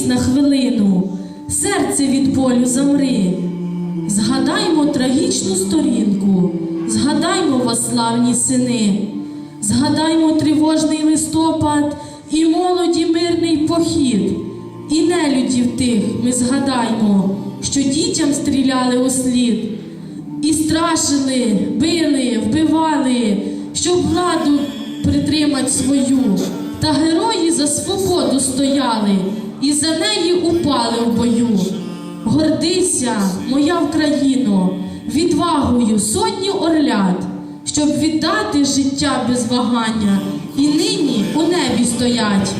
Зупинись на хвилину, серце від болю замри. Згадаймо трагічну сторінку, згадаймо вас, славні сини, згадаймо тривожний листопад і молоді мирний похід, і нелюдів тих ми згадаймо, що дітям стріляли у слід, і страшили, били, вбивали, щоб владу притримать свою. Та герої за свободу стояли і за неї упали в бою. Гордися, моя Вкраїно, відвагою сотні орлят, щоб віддати життя без вагання, і нині у небі стоять.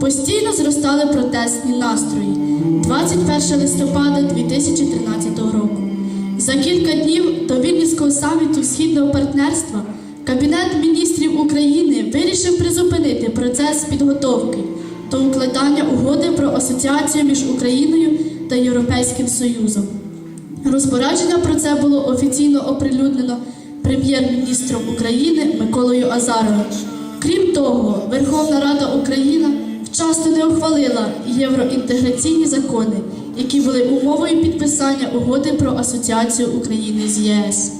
Постійно зростали протестні настрої 21 листопада 2013 року. За кілька днів до Вільнюського саміту Східного партнерства Кабінет міністрів України вирішив призупинити процес підготовки до укладання угоди про асоціацію між Україною та Європейським Союзом. Розпорядження про це було офіційно оприлюднено прем'єр-міністром України Миколою Азаровим. Крім того, Верховна Рада України вчасно не ухвалила євроінтеграційні закони, які були умовою підписання угоди про асоціацію України з ЄС.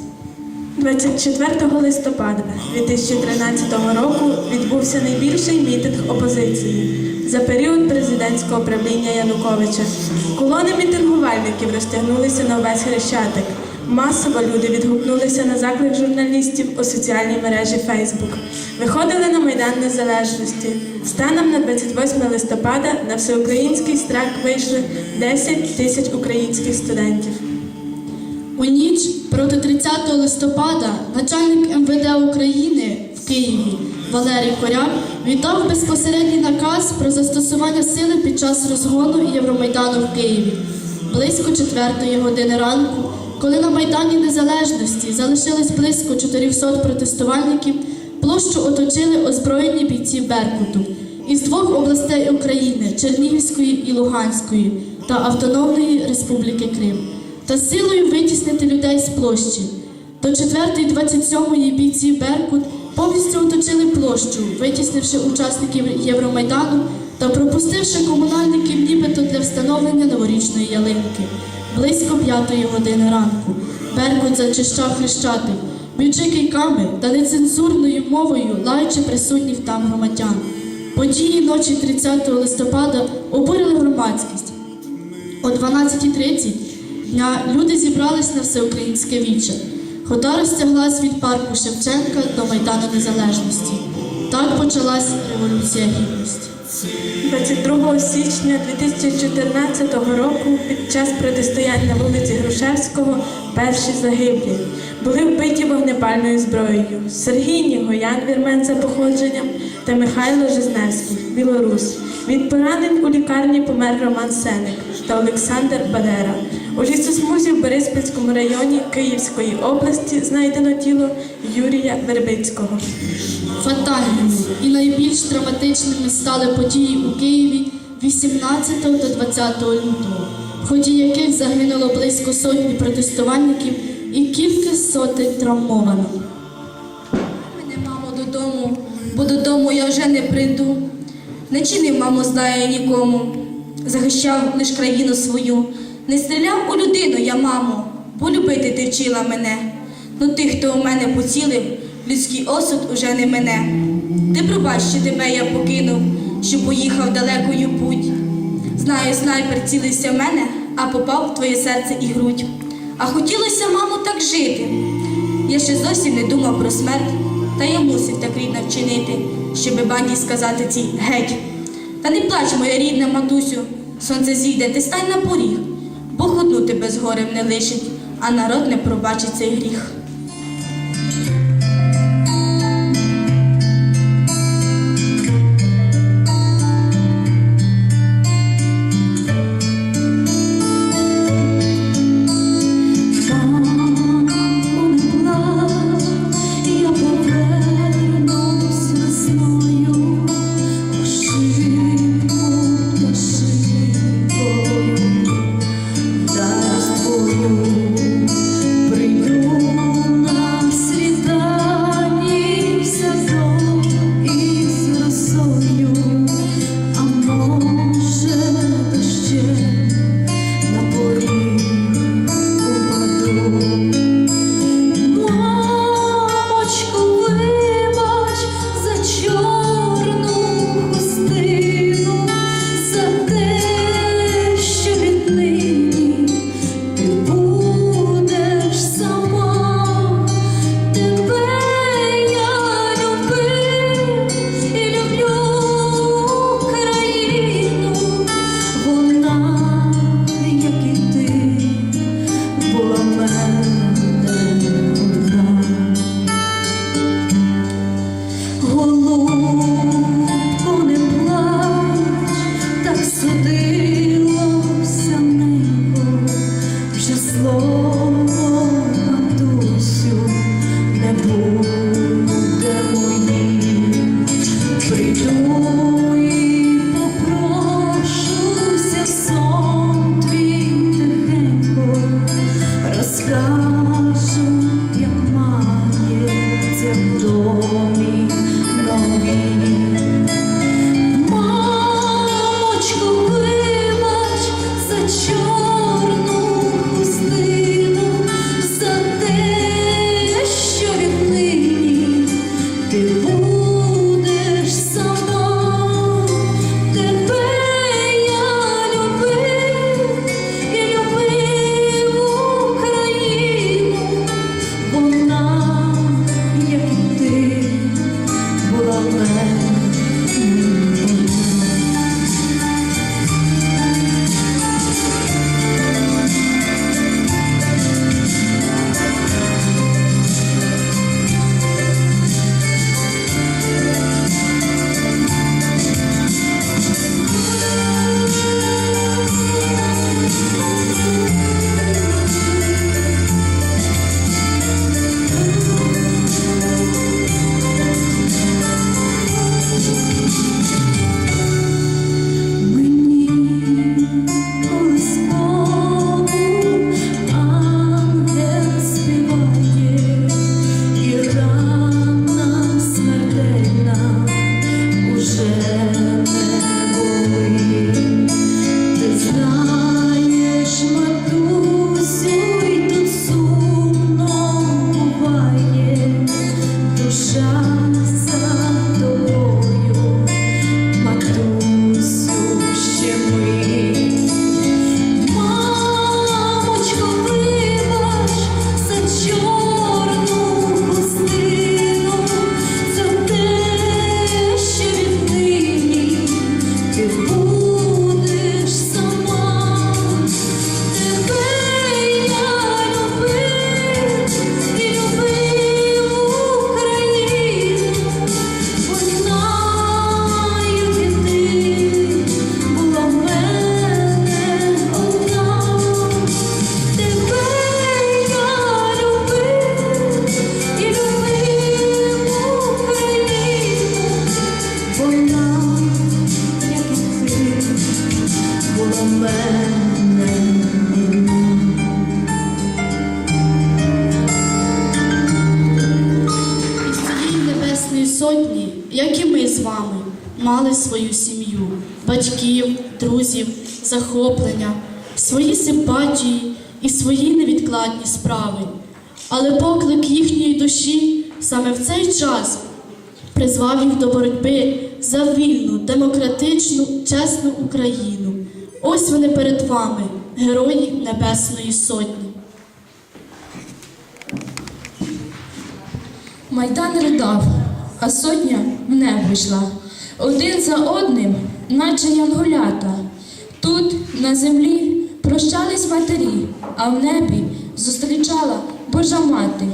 24 листопада 2013 року відбувся найбільший мітинг опозиції за період президентського правління Януковича. Колони мітингувальників розтягнулися на увесь хрещатик. Масово люди відгукнулися на заклик журналістів у соціальній мережі Фейсбук. Виходили на Майдан Незалежності. Станом на 28 листопада на всеукраїнський страйк вийшли 10 тисяч українських студентів. У ніч проти 30 листопада начальник МВД України в Києві Валерій Коряк віддав безпосередній наказ про застосування сили під час розгону Євромайдану в Києві. Близько 4 години ранку, коли на Майдані Незалежності залишилось близько 400 протестувальників, площу оточили озброєні бійці Беркуту із двох областей України Чернігівської і Луганської та Автономної Республіки Крим та силою витіснити людей з площі. До 4-ї 27-ї бійці Беркут повністю оточили площу, витіснивши учасників Євромайдану та пропустивши комунальників нібито для встановлення новорічної ялинки. Близько 5-ї години ранку Беркут зачищав хрещатик, б'ючи кийками та нецензурною мовою лаючи присутніх там громадян. Події ночі 30 листопада обурили громадськість. О 12.30 дня люди зібрались на всеукраїнське віче. Хода розтяглась від парку Шевченка до Майдану Незалежності. Так почалась Революція Гідності. 22 січня 2014 року під час протистояння вулиці Грушевського перші загиблі були вбиті вогнепальною зброєю Сергій Нігоян, вірмен за походженням, та Михайло Жизневський, білорус. Від поранень у лікарні помер Роман Сеник та Олександр Бадера. У лісосмузі в Бориспільському районі Київської області знайдено тіло Юрія Вербицького. Фатальними і найбільш драматичними стали події у Києві 18 та 20 лютого, в ході яких загинуло близько сотні протестувальників і кілька сотень травмовано. Мене, мамо, додому, бо додому я вже не прийду. Не чинив, мамо, зла я нікому, захищав лиш країну свою. Не стріляв у людину я, мамо, бо любити ти вчила мене. Ну тих, хто у мене поцілив, людський осуд уже не мене. Ти пробач, що тебе я покинув, що поїхав далекою путь. Знаю, снайпер цілився в мене, а попав в твоє серце і грудь. А хотілося, мамо, так жити. Я ще зовсім не думав про смерть, та я мусив так рідно вчинити, щоби банді сказати цій геть. Та не плач, моя рідна матусю, сонце зійде, ти стань на поріг, Бог одну тебе з горем не лишить, а народ не пробачить цей гріх. Сотні, як і ми з вами, мали свою сім'ю, батьків, друзів, захоплення, свої симпатії і свої невідкладні справи. Але поклик їхньої душі саме в цей час призвав їх до боротьби за вільну, демократичну, чесну Україну. Ось вони перед вами, герої Небесної Сотні. Майдан ридав, а сотня в небо йшла. Один за одним, наче янголята. Тут, на землі, прощались матері, а в небі зустрічала Божа мати.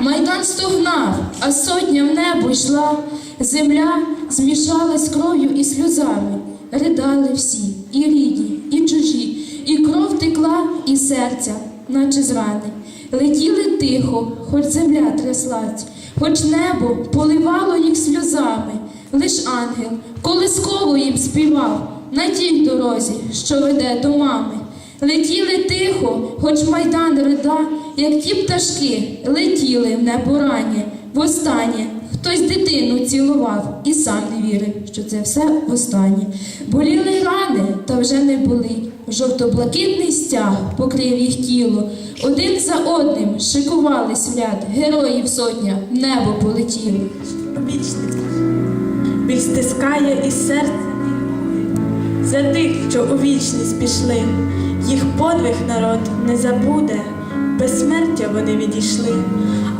Майдан стогнав, а сотня в небо йшла. Земля змішалась кров'ю і сльозами. Ридали всі, і рідні, і чужі, і кров текла із серця, наче з. Летіли тихо, хоч земля тряслась, хоч небо поливало їх сльозами. Лиш ангел колисково їм співав на тій дорозі, що веде до мами. Летіли тихо, хоч майдан рида, як ті пташки, летіли в небо раннє. Востаннє хтось дитину цілував і сам не вірив, що це все востаннє. Боліли рани, та вже не болить. Жовто-блакитний стяг покрив їх тіло. Один за одним шикувались в ряд, героїв сотня в небо. Вічність. Біль стискає і серце за тих, що у вічність пішли. Їх подвиг народ не забуде, безсмертя вони відійшли.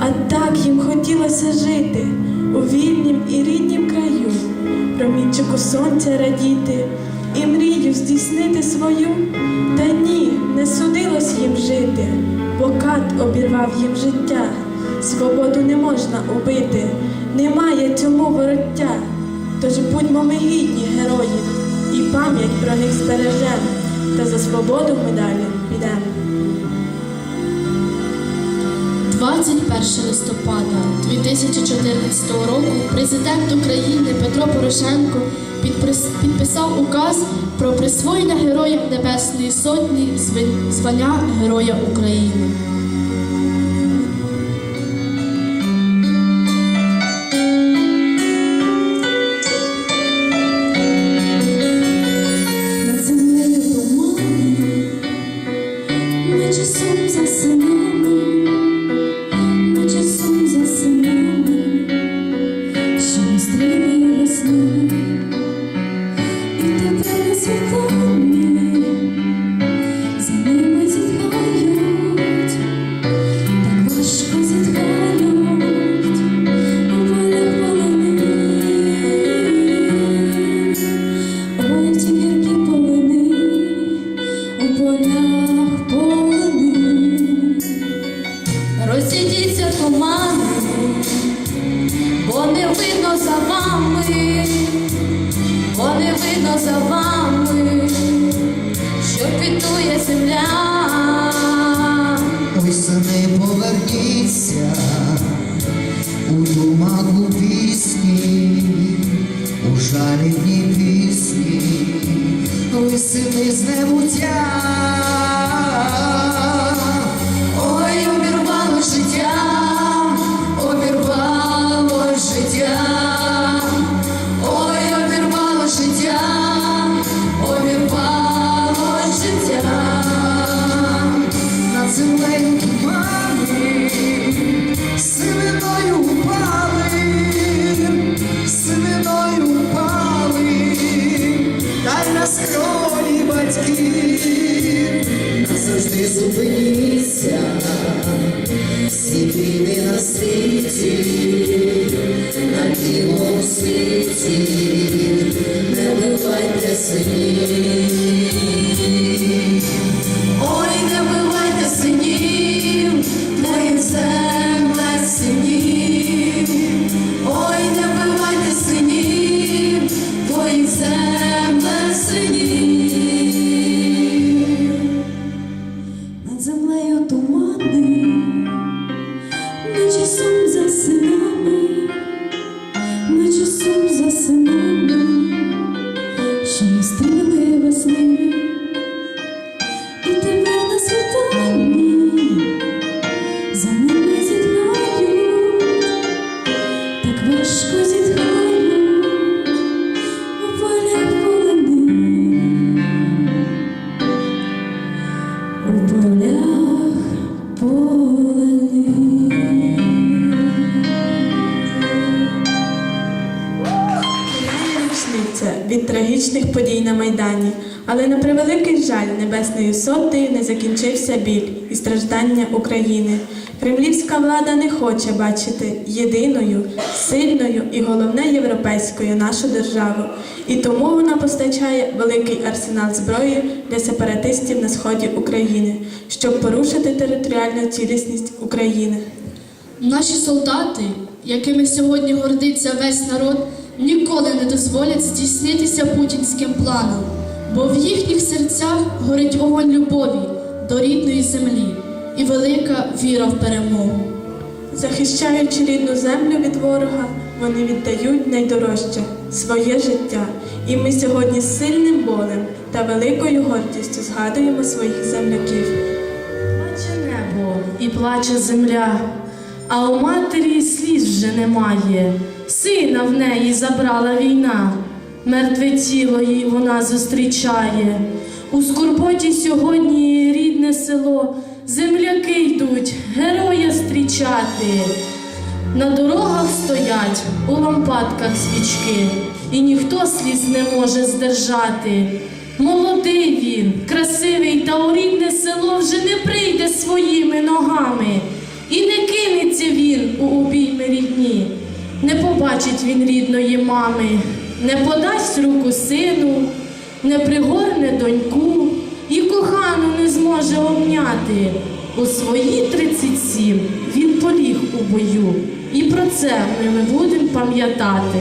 А так їм хотілося жити у вільнім і ріднім краю, промінчику сонця радіти і мрію здійснити свою. Та ні, не судилось їм жити, бо кат обірвав їм життя. Свободу не можна убити, немає цьому вороття. Тож будьмо ми гідні героїв, і пам'ять про них збережем, та за свободу ми далі підемо. 21 листопада 2014 року президент України Петро Порошенко підписав указ про присвоєння Героям Небесної Сотні звання Героя України. Жалібні пісні, висити з небуття. життя, світини на світі, на білому світі, не вливайте сині. Майдані. Але на превеликий жаль, небесною сотею не закінчився біль і страждання України. Кремлівська влада не хоче бачити єдиною, сильною і головне європейською нашу державу. І тому вона постачає великий арсенал зброї для сепаратистів на сході України, щоб порушити територіальну цілісність України. Наші солдати, якими сьогодні гордиться весь народ, ніколи не дозволять здійснитися путінським планом, бо в їхніх серцях горить вогонь любові до рідної землі і велика віра в перемогу. Захищаючи рідну землю від ворога, вони віддають найдорожче своє життя. І ми сьогодні з сильним болем та великою гордістю згадуємо своїх земляків. Плаче небо і плаче земля, а у матері сліз вже немає. Сина в неї забрала війна, мертве тіло їй вона зустрічає. У скорботі сьогодні рідне село, земляки йдуть героя зустрічати. На дорогах стоять у лампадках свічки, і ніхто сліз не може здержати. Молодий він, красивий, та у рідне село вже не прийде своїми ногами. І не кинеться він у обійми рідні, не побачить він рідної мами, не подасть руку сину, не пригорне доньку і кохану не зможе обняти. У свої 37 він поліг у бою, і про це ми будемо пам'ятати.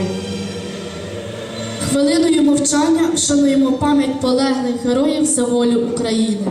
Хвилиною мовчання шануємо пам'ять полеглих героїв за волю України.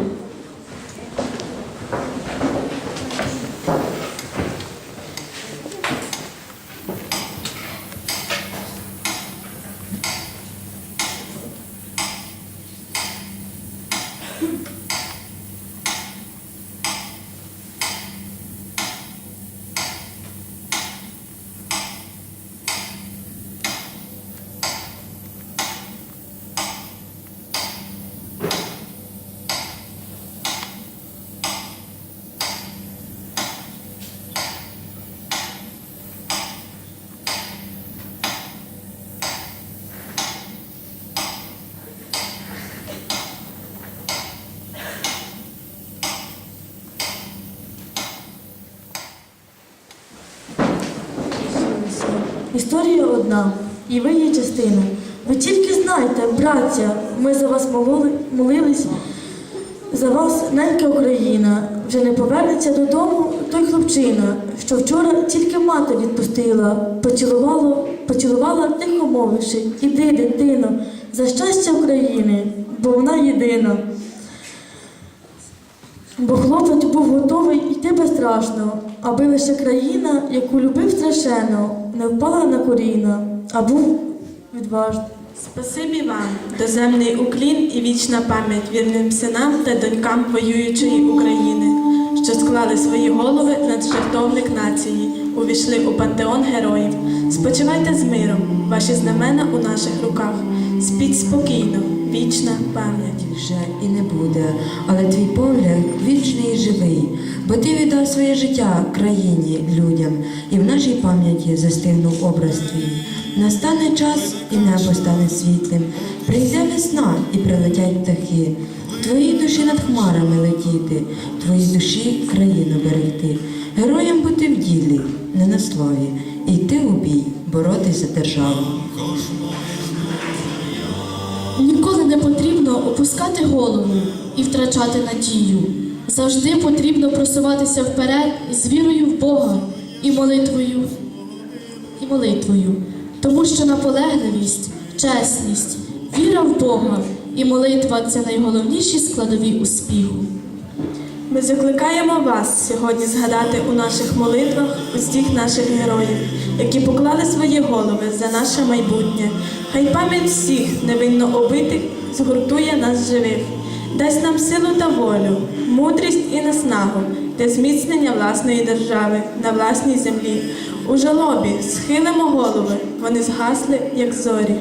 Історія одна, і ви її частина. Ви тільки знайте, браття, ми за вас молили, молились, за вас ненька Україна. Вже не повернеться додому той хлопчина, що вчора тільки мати відпустила, поцілувала, поцілувала тихо мовивши, іди, дитино, за щастя України, бо вона єдина. Бо хлопець був готовий йти безстрашно, аби лише країна, яку любив страшенно, не впала на коріна, а був відважний. Спасибі вам, доземний уклін і вічна пам'ять вірним синам та донькам воюючої України, що склали свої голови над жертовник нації, увійшли у пантеон героїв. Спочивайте з миром, ваші знамена у наших руках. Спіть спокійно, вічна пам'ять. вже і не буде, але твій погляд вічний і живий, бо ти віддав своє життя країні, людям, і в нашій пам'яті застигнув образ твій. Настане час, і небо стане світлим, прийде весна і прилетять птахи. Твоїй душі над хмарами летіти, твоїй душі країну берегти, героям бути в ділі, не на слові, йти у бій, боротись за державу. Ніколи не потрібно опускати голову і втрачати надію. Завжди потрібно просуватися вперед з вірою в Бога і молитвою, і молитвою, тому що наполегливість, чесність, віра в Бога і молитва це найголовніші складові успіху. Ми закликаємо вас сьогодні згадати у наших молитвах усіх наших героїв, які поклали свої голови за наше майбутнє. Хай пам'ять всіх невинно убитих згуртує нас живих, дасть нам силу та волю, мудрість і наснагу для зміцнення власної держави на власній землі. У жалобі схилимо голови, вони згасли, як зорі.